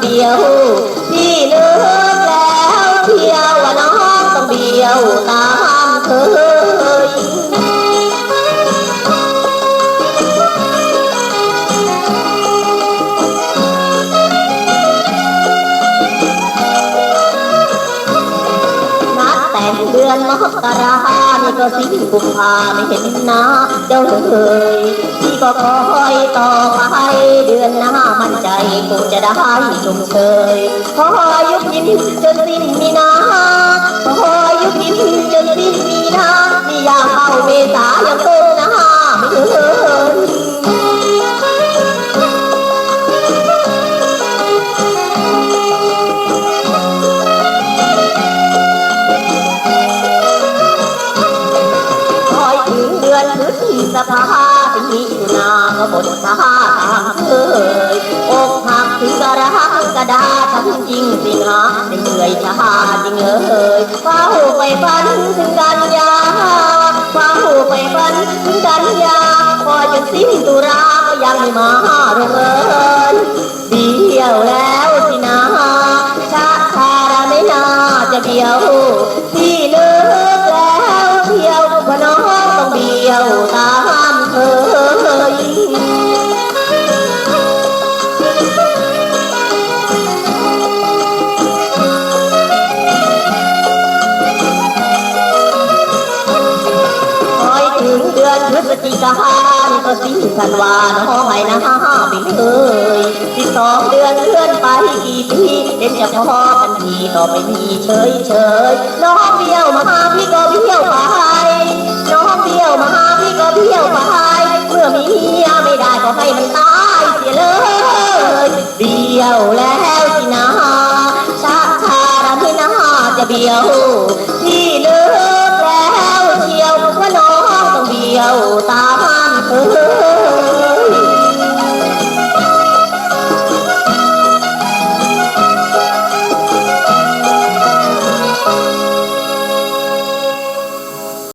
เบี้ยวพี่นึกแล้วเที่ยวว่าน้องต้องเบี้ยวตามเคยนัดแต่งเดือนมกรานี่ก็สิ้นกุมภาไม่เห็นหน้าเจ้าเลยพี่ก็คอยต่อไปเด มั่นใจคงจะได้ชมเชยขอยุบยินจนสิ้นมีนาขอยุบยินจนสิ้นมีนานี่อยากเข้าเมษายังเกินหน้าไม่เกินคอยถึงเดือนพฤษภาถึงมิถุนาก็หมดท่าทา ระดาทำจริงสิงหาได้เหนื่อยชาจริงเอ่ยเฝ้าไปฝันถึงกันยาเฝ้าไปฝันถึงกันยาพอจนสิ้นตุลาก็ยังไม่มาโรงเอิญเดียวแล้วสินะชาคาราไม่น่าจะเดียวที่เลิกแล้วเที่ยวว่าน้องต้องเดียวตา ดือพฤศจิกายนก็สิ้นธันวาน้องไห้นะห้าปีเอ้ยสิบสองเดือนเลื่อนไปกี่ปีเห็นจะพอกันทีต่อไปมีเฉยเฉยน้องเบี้ยวมาหาพี่ก็เบี้ยวไปน้องเบี้ยวมาหาพี่ก็เบี้ยวไปเมื่อมีเมียไม่ได้ก็ให้มันตายเสียเลยเบี้ยวแล้วสินะชาชาราไม่นาจะเบี้ยวที่เลิกแล้วเที่ย